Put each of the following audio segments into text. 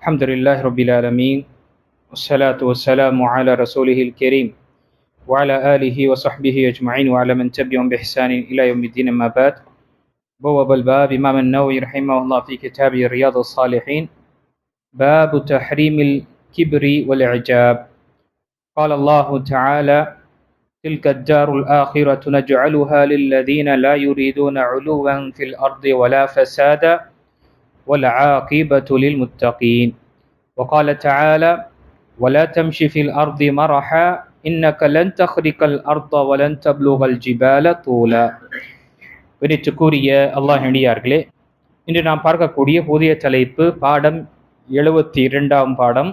الحمد لله رب العالمين والصلاة والسلام على رسوله الكريم وعلى آله وصحبه أجمعين وعلى من تبعهم بإحسان إلى يوم الدين أما بعد بواب الباب إمام النووي رحمه الله في كتابه رياض الصالحين باب تحريم الكبر والإعجاب قال الله تعالى تلك الدار الآخرة نجعلها للذين لا يريدون علوا في الأرض ولا فسادا والعاقبة للمتقين وقال تعالى ولا تمشي في الأرض مرحا إنك لن تخرق الأرض ولن تبلغ الجبال طولا கூறிய அல்லாஹ் அடியார்களே இன்று நாம் பார்க்கக்கூடிய புதிய தலைப்பு பாடம் எழுபத்தி இரண்டாம் பாடம்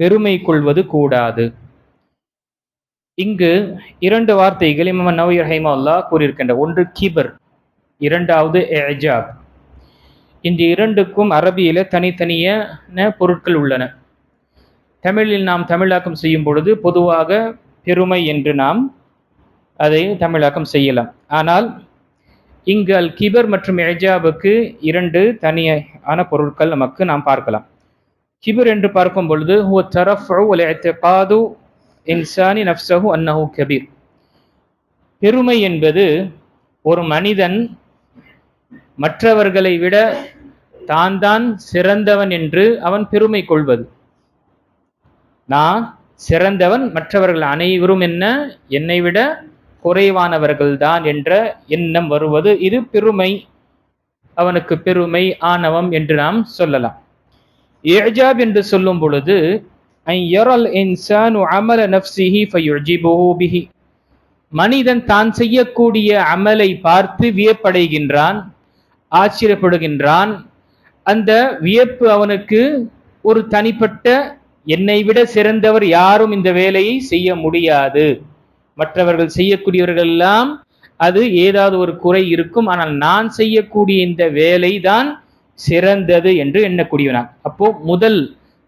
பெருமை கொள்வது கூடாது இங்கு இரண்டு வார்த்தைகள் இமாம் நவி ரஹிமல்லா கூறியிருக்கின்ற ஒன்று கிபர் இரண்டாவது எஜாப் இந்த இரண்டுக்கும் அரபியில் தனித்தனியான பொருட்கள் உள்ளன. தமிழில் நாம் தமிழாக்கம் செய்யும் பொழுது பொதுவாக பெருமை என்று நாம் அதை தமிழாக்கம் செய்யலாம். ஆனால் இங்கு அல் கிபர் மற்றும் எஜாபுக்கு இரண்டு தனியான பொருட்கள் நமக்கு நாம் பார்க்கலாம். கிபர் என்று பார்க்கும் பொழுது ஹுவ தரஃபு இன்சானி நஃப்சஹு அன்னஹு கபீர். பெருமை என்பது ஒரு மனிதன் மற்றவர்களை விட தான் தான் சிறந்தவன் என்று அவன் பெருமை கொள்வது. நான் சிறந்தவன் மற்றவர்கள் அனைவரும் என்ன? என்னை விட குறைவானவர்கள் தான் என்ற எண்ணம் வருவது. இது பெருமை அவனுக்கு பெருமை ஆணவம் என்று நாம் சொல்லலாம். ஏஜாப் என்று சொல்லும் பொழுது மனிதன் தான் செய்யக்கூடிய அமலை பார்த்து வியப்படைகின்றான். ஆச்சரியப்படுகின்றான். அந்த வியப்பு அவனுக்கு ஒரு தனிப்பட்ட என்னை விட சிறந்தவர் யாரும் இந்த வேலையை செய்ய முடியாது. மற்றவர்கள் செய்யக்கூடியவர்கள் எல்லாம் அது ஏதாவது ஒரு குறை இருக்கும். ஆனால் நான் செய்யக்கூடிய இந்த வேலை தான் சிறந்தது என்று எண்ணக்கூடியவனான் அப்போ முதல்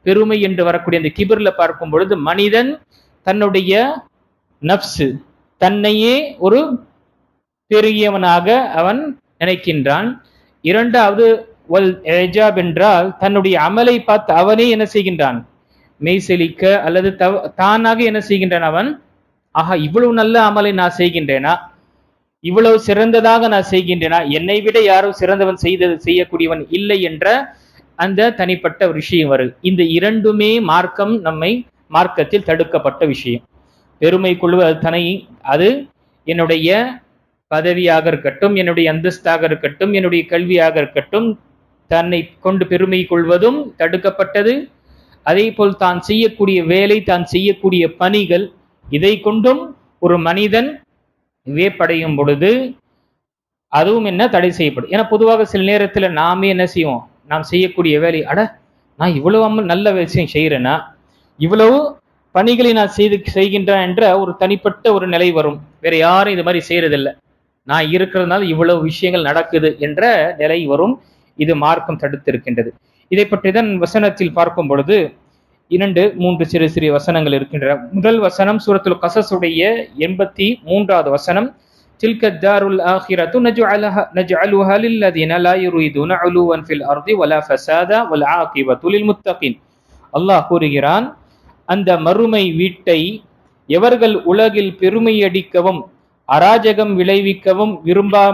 பெருமை என்று வரக்கூடிய அந்த கிபிர்ல பார்க்கும் பொழுது மனிதன் தன்னுடைய நப்சு தன்னையே ஒரு பெரியவனாக அவன் நினைக்கின்றான். இரண்டாவது வல் ஏஜாப் என்றால் தன்னுடைய அமலை பார்த்து அவனே என்ன செய்கின்றான்? மெய்செலிக்க அல்லது தவ தானாக என்ன செய்கின்றான் அவன்? ஆஹா இவ்வளவு நல்ல அமலை நான் செய்கின்றேனா? இவ்வளவு சிறந்ததாக நான் செய்கின்றேனா? என்னை விட யாரும் சிறந்தவன் செய்தது செய்யக்கூடியவன் இல்லை என்ற அந்த தனிப்பட்ட விஷயம் வரும். இந்த இரண்டுமே மார்க்கம் நம்மை மார்க்கத்தில் தடுக்கப்பட்ட விஷயம். பெருமை கொள்வது தனி அது என்னுடைய பதவியாக இருக்கட்டும் என்னுடைய அந்தஸ்தாக இருக்கட்டும் என்னுடைய கல்வியாக இருக்கட்டும் தன்னை கொண்டு பெருமை கொள்வதும் தடுக்கப்பட்டது. அதே போல் தான் செய்யக்கூடிய வேலை தான் செய்யக்கூடிய பணிகள் இதை கொண்டும் ஒரு மனிதன் வியப்படையும் பொழுது அதுவும் என்ன தடை செய்யப்படும். ஏன்னா பொதுவாக சில நேரத்தில் நாமே என்ன செய்வோம்? நாம் செய்யக்கூடிய வேலை அட நான் இவ்வளவு நல்ல விஷயம் செய்கிறேன்னா இவ்வளவு பணிகளை நான் செய்து செய்கின்றேன் என்ற ஒரு தனிப்பட்ட ஒரு நிலை வரும். வேற யாரும் இது மாதிரி செய்யறதில்லை நான் இருக்கிறதுனால இவ்வளவு விஷயங்கள் நடக்குது என்ற நிலை வரும் இது மார்க்கம் தடுத்திருக்கின்றது இதை பற்றி தான் வசனத்தில் பார்க்கும் பொழுது இரண்டு மூன்று சிறு சிறிய வசனங்கள் இருக்கின்றன முதல் வசனம் சூரத்துல் கசசுடைய எண்பத்தி மூன்றாவது வசனம் تلك الدار الآخرة نجعلها نجعلها للذين لا يريدون علوا في الأرض ولا فسادا والعاقبة للمتقين அல்லாஹ் கூறுகிறான் அந்த மறுமை வீட்டை எவர்கள் உலகில் பெருமையடிக்கவும் அராஜகம் விளைவிக்கவும் விரும்பா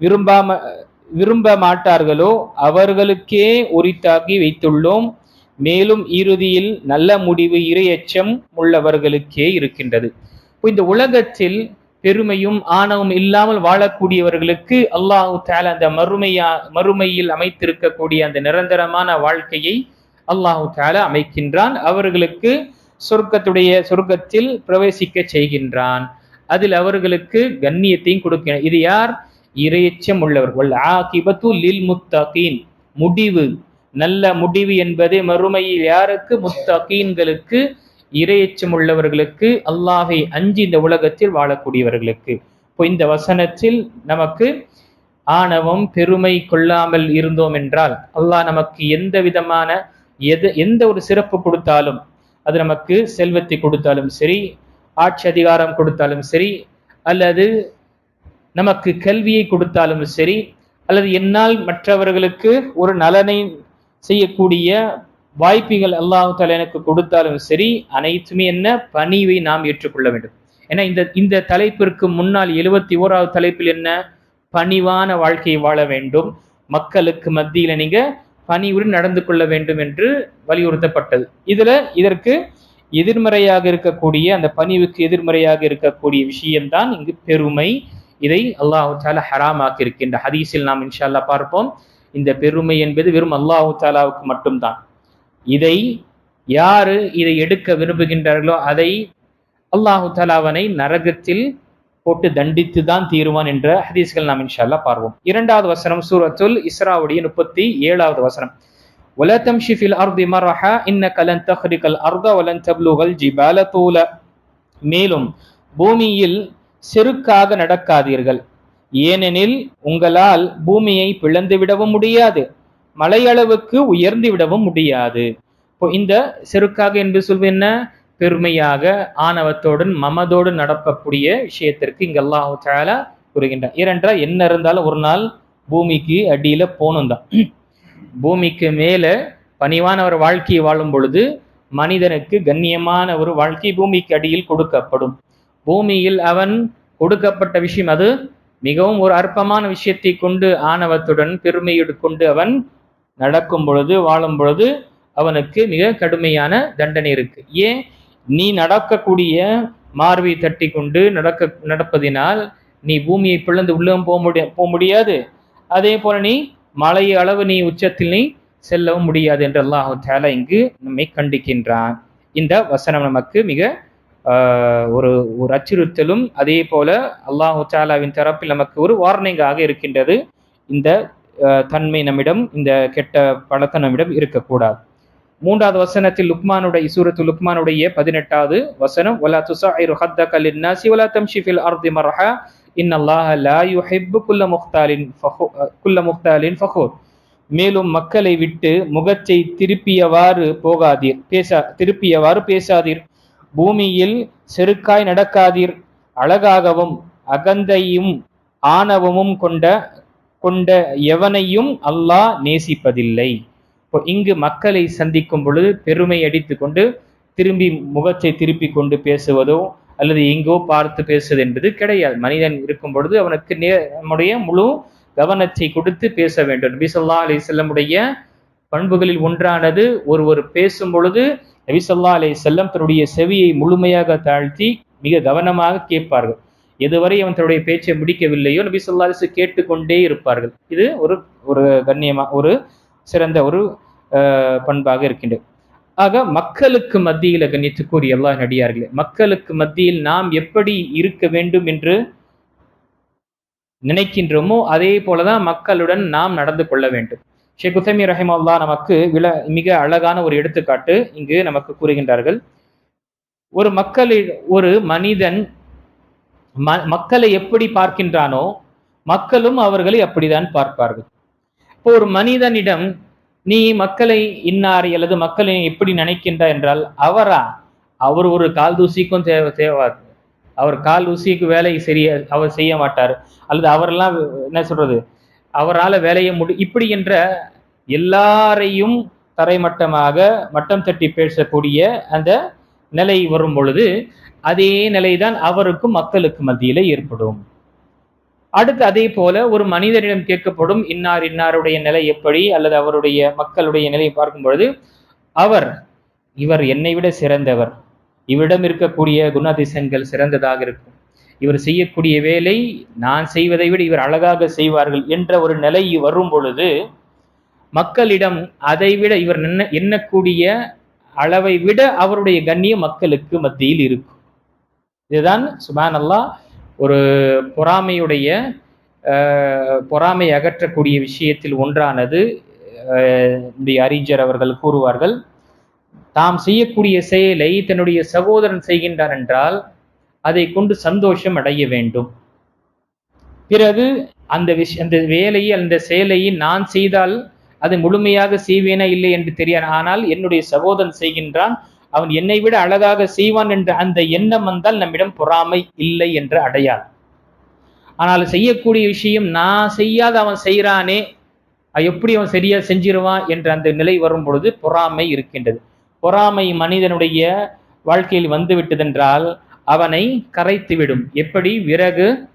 விரும்பாம விரும்ப மாட்டார்களோ அவர்களுக்கே உரித்தாக்கி வைத்துள்ளோம். மேலும் இறுதியில் நல்ல முடிவு இரையச்சம் உள்ளவர்களுக்கே இருக்கின்றது. இந்த உலகத்தில் பெருமையும் ஆணவம் இல்லாமல் வாழக்கூடியவர்களுக்கு அல்லாஹு தால அந்த மறுமையா மறுமையில் அமைத்திருக்கக்கூடிய அந்த நிரந்தரமான வாழ்க்கையை அல்லாஹு தால அமைக்கின்றான். அவர்களுக்கு சொர்க்கத்துடைய சொர்க்கத்தில் பிரவேசிக்க செய்கின்றான். அதில் அவர்களுக்கு கண்ணியத்தையும் கொடுக்கிறான் இது யார்? இரையச்சம் உள்ளவர்கள். ஆகிபத்து லில் முத்தகீன். முடிவு. நல்ல முடிவு என்பதே மறுமையில் யாருக்கு? முத்தகீன்களுக்கு. இரையச்சம் உள்ளவர்களுக்கு. அல்லாஹை அஞ்சு இந்த உலகத்தில் வாழக்கூடியவர்களுக்கு. இப்போ இந்த வசனத்தில் நமக்கு ஆணவம் பெருமை கொள்ளாமல் இருந்தோம் என்றால் அல்லாஹ் நமக்கு எந்த விதமான எது எந்த ஒரு சிறப்பு கொடுத்தாலும் அது நமக்கு செல்வத்தை கொடுத்தாலும் சரி ஆட்சி அதிகாரம் கொடுத்தாலும் சரி அல்லது நமக்கு கல்வியை கொடுத்தாலும் சரி அல்லது என்னால் மற்றவர்களுக்கு ஒரு நலனை செய்யக்கூடிய வாய்ப்புகள் அல்லாஹால எனக்கு கொடுத்தாலும் சரி அனைத்துமே என்ன? பணிவை நாம் ஏற்றுக்கொள்ள வேண்டும். ஏன்னா இந்த இந்த தலைப்பிற்கு முன்னால் எழுபத்தி ஓராவது தலைப்பில் என்ன? பணிவான வாழ்க்கையை வாழ வேண்டும். மக்களுக்கு மத்தியில நீங்க பணிவுடன் நடந்து கொள்ள வேண்டும் என்று வலியுறுத்தப்பட்டது. இதுல இதற்கு எதிர்மறையாக இருக்கக்கூடிய அந்த பணிவுக்கு எதிர்மறையாக இருக்கக்கூடிய விஷயம்தான் இங்கு பெருமை. இதை அல்லாஹு தாலா ஹராமாக்கி இருக்கின்ற ஹதீஸில் நாம் இன்ஷால்லா பார்ப்போம். இந்த பெருமை என்பது வெறும் அல்லாஹு தாலாவுக்கு மட்டும்தான். இதை யாரு இதை எடுக்க விரும்புகின்றார்களோ அதை அல்லாஹு தாலாவனை நரகத்தில் போட்டு தண்டித்து தான் தீருவான் என்ற ஹதீஸ்கள் நாம் இன்ஷால்லா பார்வோம் பார்ப்போம். இரண்டாவது வசனம் சூரத்துல் இஸ்ராவுடைய முப்பத்தி ஏழாவது வசனம். ولا تمشي في الأرض مرحا إنك لن تخرق الأرض ولن تبلغ الجبال طولا மேலும் பூமியில் செருக்காக நடக்காதீர்கள் ஏனெனில் உங்களால் பூமியை பிளந்து விடவும் முடியாது மலையளவுக்கு உயர்ந்து விடவும் முடியாது இப்போ இந்த செருக்காக என்று சொல்வது என்ன பெருமையாக ஆணவத்தோடு மமதோடு நடக்கக்கூடிய விஷயத்திற்கு இங்க அல்லாஹு தாலா கூறுகின்றார் ஏனென்றால் என்ன இருந்தாலும் ஒரு நாள் பூமிக்கு அடியில போகணும் தான் பூமிக்கு மேலே பணிவான ஒரு வாழ்க்கையை வாழும் பொழுது மனிதனுக்கு கண்ணியமான ஒரு வாழ்க்கை பூமிக்கு அடியில் கொடுக்கப்படும். பூமியில் அவன் கொடுக்கப்பட்ட விஷயம் அது? மிகவும் ஒரு அற்பமான விஷயத்தை கொண்டு ஆணவத்துடன் பெருமையோடு கொண்டு அவன் நடக்கும் பொழுது வாழும் பொழுது அவனுக்கு மிக கடுமையான தண்டனை இருக்கு. ஏன்? நீ நடக்கக்கூடிய மார்பை தட்டி கொண்டு நடக்க நடப்பதினால் நீ பூமியை பிளந்து உள்ளே போக முடிய போக முடியாது அதே போல நீ மலை அளவு நீ உச்சத்தில் நீ செல்லவும் முடியாது என்று அல்லாஹு தேலா இங்கு நம்மை கண்டிக்கின்றான். இந்த வசனம் நமக்கு மிக ஒரு ஒரு அச்சுறுத்தலும் அதே போல அல்லாஹு தாலாவின் தரப்பில் நமக்கு ஒரு வார்னிங்காக இருக்கின்றது. இந்த தன்மை நம்மிடம் இந்த கெட்ட பழக்கம் நம்மிடம் இருக்கக்கூடாது. மூன்றாவது வசனத்தில் லுக்மானுடைய சூரத்து லுக்மானுடைய பதினெட்டாவது வசனம் ஒலா துசா ஹத்தக லின்னாசி வலா தம்ஷி ஃபில் அர்தி மர்ஹா இன்னல்லாஹ லா யுஹிப்பு குல்ல முக்தாலின் ஃபஹோ குல்ல முக்தாலின் ஃபஹூர். மேலும் மக்களை விட்டு முகத்தை திருப்பியவாறு போகாதீர் பேசா திருப்பியவாறு பேசாதீர். பூமியில் செருக்காய் நடக்காதீர். அழகாகவும் அகந்தையும் ஆணவமும் கொண்ட கொண்ட எவனையும் அல்லாஹ் நேசிப்பதில்லை. இப்போ இங்கு மக்களை சந்திக்கும் பொழுது பெருமை அடித்து கொண்டு திரும்பி முகத்தை திருப்பி கொண்டு பேசுவதோ அல்லது எங்கோ பார்த்து பேசுவது என்பது கிடையாது. மனிதன் இருக்கும் பொழுது அவனுக்கு நே நம்முடைய முழு கவனத்தை கொடுத்து பேச வேண்டும். நபி சொல்லா அலி செல்லமுடைய பண்புகளில் ஒன்றானது ஒருவர் பேசும் பொழுது நபி சொல்லா அலி செல்லம் தன்னுடைய செவியை முழுமையாக தாழ்த்தி மிக கவனமாக கேட்பார்கள். எதுவரை அவன் தன்னுடைய பேச்சை முடிக்கவில்லையோ நபி சொல்லா அலிசு கேட்டுக்கொண்டே இருப்பார்கள். இது ஒரு ஒரு கண்ணியமா ஒரு சிறந்த ஒரு பண்பாக இருக்கின்றது. ஆக மக்களுக்கு மத்தியில் கண்ணியத்துக்குரிய எல்லா நடிகார்களே மக்களுக்கு மத்தியில் நாம் எப்படி இருக்க வேண்டும் என்று நினைக்கின்றோமோ அதே போலதான் மக்களுடன் நாம் நடந்து கொள்ள வேண்டும். ஷேக் உசமி ரஹிமல்லா நமக்கு வில மிக அழகான ஒரு எடுத்துக்காட்டு இங்கு நமக்கு கூறுகின்றார்கள். ஒரு மக்களில் ஒரு மனிதன் ம- மக்களை எப்படி பார்க்கின்றானோ மக்களும் அவர்களை அப்படிதான் பார்ப்பார்கள். இப்போ ஒரு மனிதனிடம் நீ மக்களை இன்னார் அல்லது மக்களை எப்படி நினைக்கின்ற என்றால் அவரா? அவர் ஒரு கால் தூசிக்கும் தேவை தேவாது அவர் கால் ஊசிக்கு வேலை சரிய அவர் செய்ய மாட்டார். அல்லது அவரெல்லாம் என்ன சொல்றது? அவரால் வேலையை முடி இப்படி என்ற எல்லாரையும் தரைமட்டமாக மட்டம் தட்டி பேசக்கூடிய அந்த நிலை வரும் பொழுது அதே நிலைதான் அவருக்கும் மக்களுக்கு மத்தியில ஏற்படும். அடுத்து அதே போல ஒரு மனிதனிடம் கேட்கப்படும் இன்னார் இன்னாருடைய நிலை எப்படி? அல்லது அவருடைய மக்களுடைய நிலையை பார்க்கும் பொழுது அவர் இவர் என்னை விட சிறந்தவர். இவரிடம் இருக்கக்கூடிய குணாதிசங்கள் சிறந்ததாக இருக்கும். இவர் செய்யக்கூடிய வேலை நான் செய்வதை விட இவர் அழகாக செய்வார்கள் என்ற ஒரு நிலை வரும் பொழுது மக்களிடம் அதை விட இவர் எண்ணக்கூடிய அளவை விட அவருடைய கண்ணியம் மக்களுக்கு மத்தியில் இருக்கும். இதுதான் சுபான் அல்லாஹ் ஒரு பொறாமையுடைய பொறாமை அகற்றக்கூடிய விஷயத்தில் ஒன்றானது அஹ், அறிஞர் அவர்கள் கூறுவார்கள் தாம் செய்யக்கூடிய செயலை தன்னுடைய சகோதரன் செய்கின்றார் என்றால் அதை கொண்டு சந்தோஷம் அடைய வேண்டும். பிறகு அந்த விஷ அந்த வேலையை அந்த செயலையை நான் செய்தால் அதை முழுமையாக செய்வேனா இல்லை என்று தெரியாது ஆனால் என்னுடைய சகோதரன் செய்கின்றான் அவன் என்னை விட அழகாக செய்வான் என்ற அந்த எண்ணம் வந்தால் நம்மிடம் பொறாமை இல்லை என்ற அடையாளம். ஆனால் செய்யக்கூடிய விஷயம் நான் செய்யாத அவன் செய்கிறானே எப்படி அவன் சரியா செஞ்சிருவான் என்ற அந்த நிலை வரும் பொழுது பொறாமை இருக்கின்றது. பொறாமை மனிதனுடைய வாழ்க்கையில் வந்து விட்டதென்றால் அவனை கரைத்து விடும் எப்படி? விறகு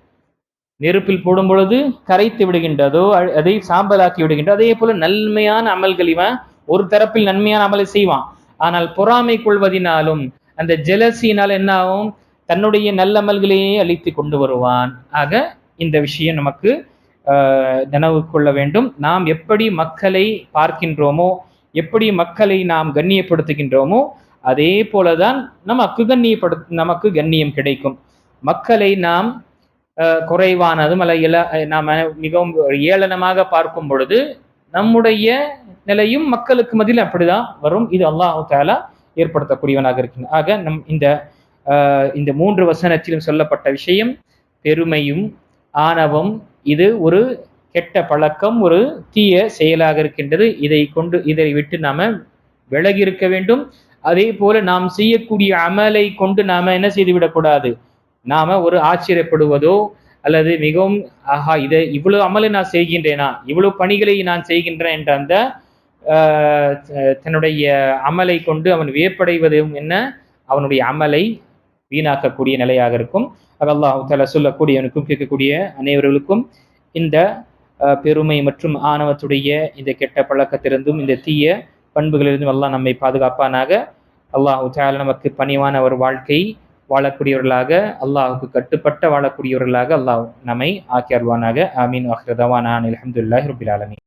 நெருப்பில் போடும் பொழுது கரைத்து விடுகின்றதோ அ- அதை சாம்பலாக்கி விடுகின்றதோ அதே போல நன்மையான அமல்கள் இவன் ஒரு தரப்பில் நன்மையான அமலை செய்வான். ஆனால் பொறாமை கொள்வதினாலும் அந்த ஜெலசியினால் என்ன ஆகும் தன்னுடைய நல்லமல்களையே அழித்து கொண்டு வருவான். ஆக இந்த விஷயம் நமக்கு நினைவு கொள்ள வேண்டும். நாம் எப்படி மக்களை பார்க்கின்றோமோ எப்படி மக்களை நாம் கண்ணியப்படுத்துகின்றோமோ அதே போலதான் நமக்கு கண்ணியப்படு நமக்கு கண்ணியம் கிடைக்கும். மக்களை நாம் குறைவானதும் அல்ல இல நாம் மிகவும் ஏளனமாக பார்க்கும் பொழுது நம்முடைய நிலையும் மக்களுக்கு மதியில் அப்படிதான் வரும். இது அல்லாஹு தாலா ஏற்படுத்தக்கூடியவனாக இருக்கின்றான் ஆக நம் இந்த இந்த மூன்று வசனத்திலும் சொல்லப்பட்ட விஷயம் பெருமையும் ஆணவம் இது ஒரு கெட்ட பழக்கம் ஒரு தீய செயலாக இருக்கின்றது. இதை கொண்டு இதை விட்டு நாம விலகி இருக்க வேண்டும். அதே போல நாம் செய்யக்கூடிய அமலை கொண்டு நாம என்ன செய்து விடக்கூடாது நாம ஒரு ஆச்சரியப்படுவதோ அல்லது மிகவும் ஆஹா இதை இவ்வளவு அமலை நான் செய்கின்றேனா? இவ்வளவு பணிகளை நான் செய்கின்றேன் என்ற அந்த தன்னுடைய அமலை கொண்டு அவன் வியப்படைவதும் என்ன? அவனுடைய அமலை வீணாக்கக்கூடிய நிலையாக இருக்கும். அது அல்லாஹ் தஆலா சொல்லக்கூடியவனுக்கும் கேட்கக்கூடிய அனைவர்களுக்கும் இந்த பெருமை மற்றும் ஆணவத்துடைய இந்த கெட்ட பழக்கத்திலிருந்தும் இந்த தீய பண்புகளிலிருந்தும் எல்லாம் நம்மை பாதுகாப்பானாக. அல்லாஹ் தஆலா நமக்கு பணிவான ஒரு வாழ்க்கை வாழக்கூடியவர்களாக அல்லாஹுக்கு கட்டுப்பட்ட வாழக்கூடியவர்களாக அல்லாஹ் நம்மை ஆக்கியருவானாக ஆமீன். அஹ்ரதவான் அல்ஹம்துலில்லாஹி ரபில் ஆலமி